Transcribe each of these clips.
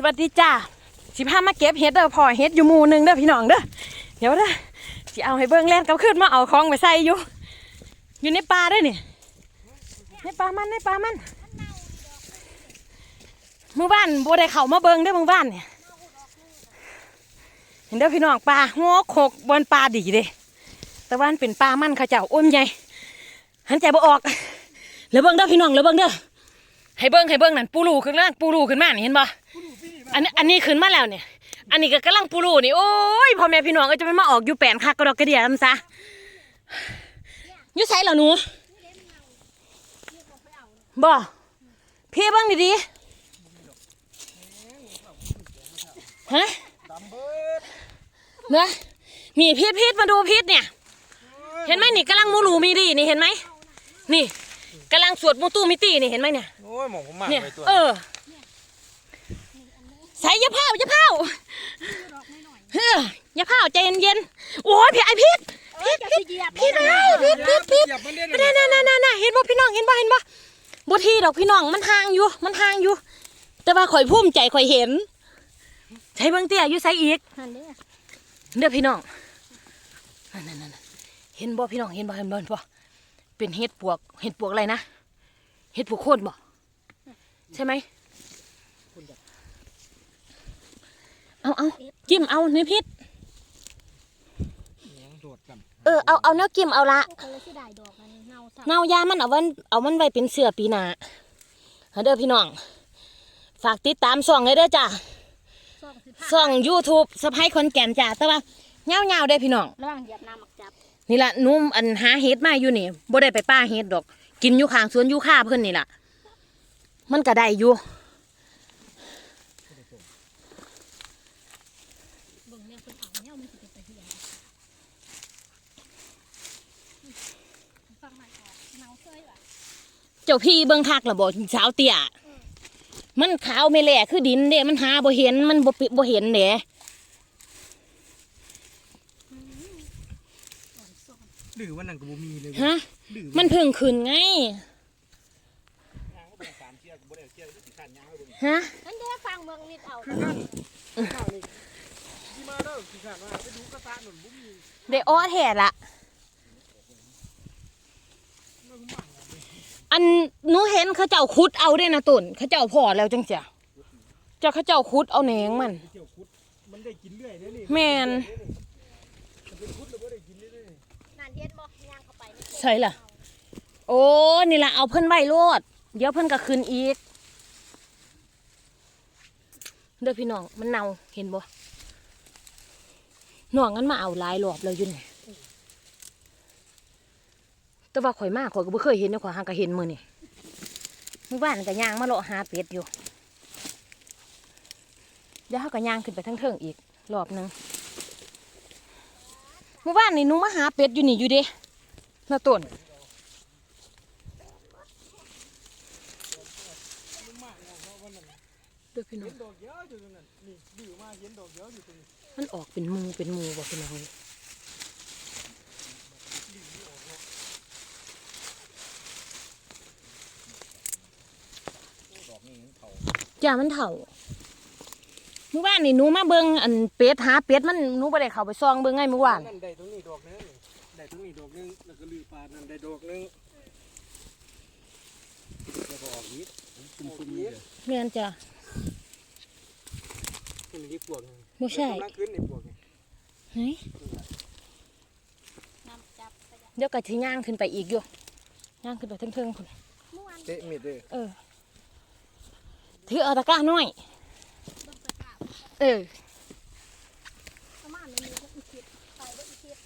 สวัสดีจ้าสิพามาเก็บเห็ดเด้อพ่อเห็ดอยู่หมู่หนึงเด้อพี่น้องเด้อเดี๋ยวเด้อสิเอาให้เบิ่งแล่นกลับขึ้นมาเอาของไปใส่อยู่ อยู่ในป่าเด้อนี่ในป่ามันในป่ามันเมื่อวานบ่ได้เข้ามาเบิ่งเด้อเมื่อวานเนี่ยเห็นเด้อพี่น้องป่าหัวโขกบนป่าดีเด้แต่ว่านเป็นป่ามันเขาเจ้าอ้นใหญ่หันใจบ่ออกแล้วเบิ่งเด้อพี่น้องแล้วเบิ่งเด้อให้เบิ่งให้เบิ่งนั่นปูรูขึ้นล่างปูรูขึ้นมาเห็นบ่ อันนี้อันนี้ขึ้นมาแล้วเนี่ย อันนี้ก็กำลังปูรูนี่โอ้ยพ่อแม่พี่น้องก็จะไม่มาออกอยู่แปลนคักกระดอกกระเดียทำซะอยู่ใส่เหรอหนูบ่พี่เบ้างดีๆฮะเนื้อมีพีดพีดมาดูพีดเนี่ย เห็นไหมนี่กำลังมูรูมีดีนี่เห็นไหมนี่กำลังสวดมูตู้มิตีนี่เห็นไหมเนี่ยโอ้ยหมองผมมากเนี่ยไปตัวเออ ใส่ยาเผายาเผาเฮ้ยยาเผาใจเย็นๆโอ้ยพี่ไอพิษพิษพิษพิษไอ้พิษพิษพิษเกียบมันเด่นน่าน่าน่าน่าน่าเห็นบ่พี่น้องเห็นบ่เห็นบ่บ่ทีดอกพี่น้องมันห่างอยู่ มันห่างอยู่ แต่ว่าข่อยภูมิใจข่อยเห็นใช้เบิ่งเตี้ยอยู่ใส่อีกหันเด้อพี่น้องนั่นนั่นนั่นเห็นบ่พี่น้องเห็นบ่เห็นบ่เห็นบ่เป็นเห็ดปวกเห็ดปวกอะไรนะเห็ดปวกโคนบ่ใช่ไหม เอาเอาจิ้มเอาเนื้อพิษยังโดดกันเออเอาเอาเนื้อจิ้มเอาละคนละสิได้ดอกมันเน่าซ้เนายามันเอาวันเอามันไว้เป็นเสือปีหน้าเอาเด้อพี่น้อง ฝากติดตามช่องเลยเด้อจ้ะำซ่องสิผ้าช่อง YouTube สะพายคนแก่นจ้ะแต่ว่าเงาเงาๆเด้อพี่น้องระวังเหยียบน้ำหมักจับนี่ละหนุ่มอันหาเห็ดมาอยู่นี่บ่ได้ไปป้าเห็ดดอก กินอยู่ข้างสวนอยู่ข้าเพิ่นนี่ล่ะมันก็ได้อยู่ เบิ่งเนี่ยคนเอาเนี่ยมันสิเป็นตะเหียนฟังมันออกเน่าเซ้ยว่ะเจ้าพี่เบิ่งคักละบ่สาวเตี้ยมันขาวไม่แหล่คือดินเด้มันหาบ่เห็นมันบ่ปิบ่เห็นเด้หรือว่านั่นก็บ่มีเลยฮะหรือมันเพิ่งขึ้นไงยางก็เป็นสามเชือกบ่ได้เชือกที่ขันยางไว้บนฮะนั่นเด้อฟังเบิ่งนิดเอาคือนั่นข้าวนี่ ที่มาเด้อที่ขันมาไปดูกระตาหนุนบ่มีได้อ้อแท้ละ อันหนูเห็นเขาเจ้าขุดเอาด้นะตุ่นเขาเจ้าพอแล้วจังเสียจ้าเขาเจ้าขุดเอาแหนงมัน เกี่ยวคุด มันได้กินเรื่อยเด้อนี่แมน มันเป็นคุดแล้วบ่ได้กินเรื่อยนั่นเฮ็ดบ่ย่างเข้าไปนี่ใช่ล่ะ โอ้นี่ล่ะเอาเพิ่นไว้โลด เดี๋ยวเพิ่นก็คืนอีก เด้อพี่น้อง มันเน่าเห็นบ่ น้องงั้นมาเอาหลายรอบแล้วอยุ่นแต่ว่าข่อยมากข่อยก็บ่เคยเห็นนะข่อยหางก็เห็นมือนี่มือบ้านก็ย่างมาเลาะหาเป็ดอยู่ เดี๋ยวเฮาก็ย่างขึ้นไปทั้งเทิงอีกรอบหนึงมื่อวานนี่หนูมาหาเป็ดอยู่นี่อยู่เด้น่าต้น เด้อพี่ๆน้อเห็งนดอกเยอะอยู่ตรงนั้นนี่ดื้อมาเห็นดอกเยอะอยู่ตรงนี้มันออกเป็นหมูเป็นหมูบอกพี่น้องเลยจ้ามันเถ่าเมื่อวานนี่หนูมาเบิ่งอันเป็ดหาเป็ดมันหนูไปได้เข้าไปซองเบิ่งไงเมื่อวานนั่นได้ตรงนี้ดอกนึงได้ตรงนี้ดอกนึงแล้วก็ลือปลานั่นได้ดอกนึงแล้วก็ออกอีกซุ่มๆนี่เด้อเมียนจ้ะนี่มันที่ ปวกนี่บ่ใช่กำลังขึ้นในปวกนี่เฮ้ยน้ำจับไปจ้ะเดี๋ยวก็สิย่างขึ้นไปอีกอยู่ย่างขึ้นไปเทิงๆพุ่นเมื่อวานเตะมิดเลยเออถือเอาตะกร้าน้อยเบิ่งตะกร้าเออประมาณนี้ก็อีกคิดไปบ่อีกคิด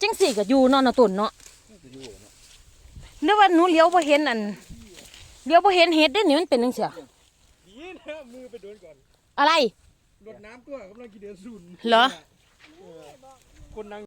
จังสี่ก็อยู่เนอนนาตุนเนาะเนื้อว่าหนูเลี้ยวบ่เห็นอันเลี้ยวบ่เห็นเห็ดได้นี่มันเป็นจังซี่ ดีนะมือไปโดนก่อนอะไร รดน้ำตัวกำลังกินเดือดซุนเหรอ คนนั่ง